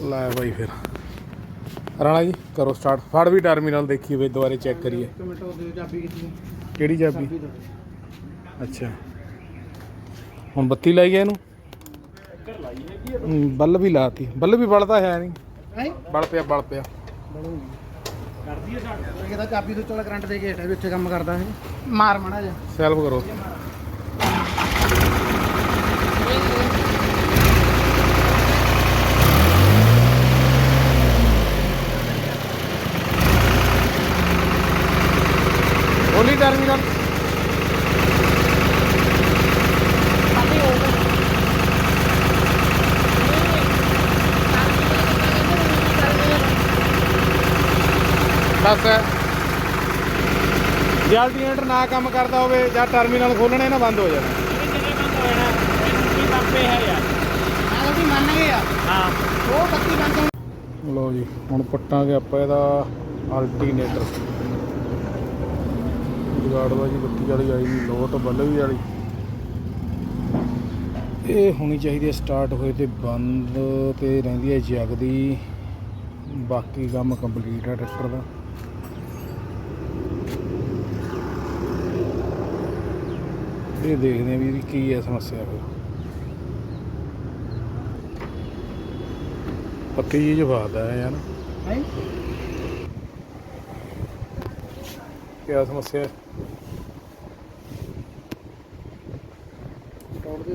ਲੈ ਬਾਈ ਫਿਰ। ਰਾਣਾ ਜੀ ਕਰੋ ਸਟਾਰਟ ਫੜ ਵੀ ਟਰਮੀਨਲ ਦੇਖੀਏ ਵੇ ਦੁਬਾਰੇ ਚੈੱਕ ਕਰੀਏ। ਇੱਕ ਮਿੰਟ ਉਹ ਦਿਓ ਚਾਬੀ ਕਿੱਥੇ ਕਿਹੜੀ ਚਾਬੀ? ਅੱਛਾ। ਹੁਣ ਬੱਤੀ ਲਾਈ ਗਿਆ ਇਹਨੂੰ? ਹੂੰ, ਬੱਲਬ ਵੀ ਲਾਤੀ। ਬੱਲਬ ਵੀ ਬਲਦਾ ਹੈ ਨਹੀਂ। ਹੈ? ਬਲ ਪਿਆ ਬਲ ਪਿਆ। ਕਰਦੀ ਹੈ ਸਾਡਾ ਕਹਿੰਦਾ ਚਾਬੀ ਤੋਂ ਚੋਲਾ ਕਰੰਟ ਦੇ ਕੇ ਹਟਾ ਵੀ ਉੱਥੇ ਕੰਮ ਕਰਦਾ ਹੈ ਮਾਰ ਮਣਾ ਜਾ ਸੈਲਫ ਕਰੋ। ਹੋਲੀ ਟਰਮੀਨਲ ਬਸ ਜੇ ਅਲਟਰਨੇਟਰ ਨਾ ਕੰਮ ਕਰਦਾ ਹੋਵੇ ਜਾਂ ਟਰਮੀਨਲ ਖੋਲਣੇ ਨਾ ਬੰਦ ਹੋ ਜਾਣਾ। ਆ ਜੀ, ਹੁਣ ਪੱਟਾਂਗੇ ਆਪਾਂ ਇਹਦਾ ਅਲਟਰਨੇਟਰ ਜੁਗਾੜਬਾਜੀ ਬੱਤੀ ਵਾਲੀ ਆਈ ਨਹੀਂ ਲੋਟ ਬੱਲਬ ਵਾਲੀ। ਇਹ ਹੋਣੀ ਚਾਹੀਦੀ ਹੈ ਸਟਾਰਟ ਹੋਏ ਤੇ ਬੰਦ ਤੇ ਰਹਿੰਦੀ ਹੈ ਜਗਦੀ ਬਾਕੀ ਕੰਮ ਕੰਪਲੀਟ ਹੈ ਟਰੈਕਟਰ ਦਾ। ਇਹ ਦੇਖਦੇ ਹਾਂ ਵੀ ਇਹਦੀ ਕੀ ਹੈ ਸਮੱਸਿਆ ਫਿਰ। ਪੱਤੀ ਜੀ ਜਵਾਦਾ ਹੈ ਯਾਰ। ਹੈ? ਕੀ ਸਮੱਸਿਆ ਹੈ? ਤੋੜ ਦੇ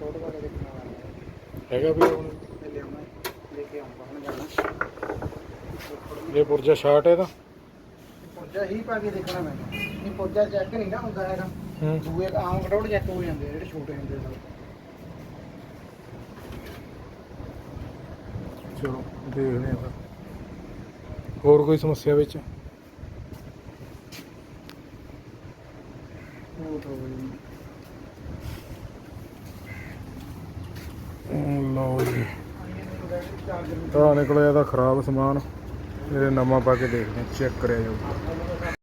ਤੋੜ ਵਾਲੇ ਦੇਖਣਾ ਹੈਗਾ ਵੀ ਹੁਣ? ਲਿਆਉਣਾ ਲੈ ਕੇ ਆਉਂਗਾ ਹੁਣ ਜਾਣਾ। ਇਹ ਪੁਰਜਾ ਸ਼ਾਰਟ ਹੈ ਇਹਦਾ? ਪੁੱਜਾ ਹੀ ਪਾ ਕੇ ਦੇਖਣਾ ਮੈਂ। ਇਹ ਪੁੱਜਾ ਚੈੱਕ ਨਹੀਂ ਨਾ ਹੁੰਦਾ ਹੈਗਾ। ਹੂੰ। ਦੂਏ ਆਮ ਕਟੋੜ ਚੈੱਕ ਹੋ ਜਾਂਦੇ ਆ, ਜਿਹੜੇ ਛੋਟੇ ਹੁੰਦੇ ਨੇ ਚਲੋ ਦੇਖਦੇ ਹਾਂ ਫਿਰ। ਹੋਰ ਕੋਈ ਸਮੱਸਿਆ ਵਿੱਚ? ਲਓ ਜੀ। ਤਾਂ ਨਿਕਲਿਆ ਇਹਦਾ ਖਰਾਬ ਸਮਾਨ। ਇਹਦੇ ਨਵਾਂ ਪਾ ਕੇ ਦੇਖਦੇ ਚੈੱਕ ਕਰਿਆ ਜਾਊਗਾ।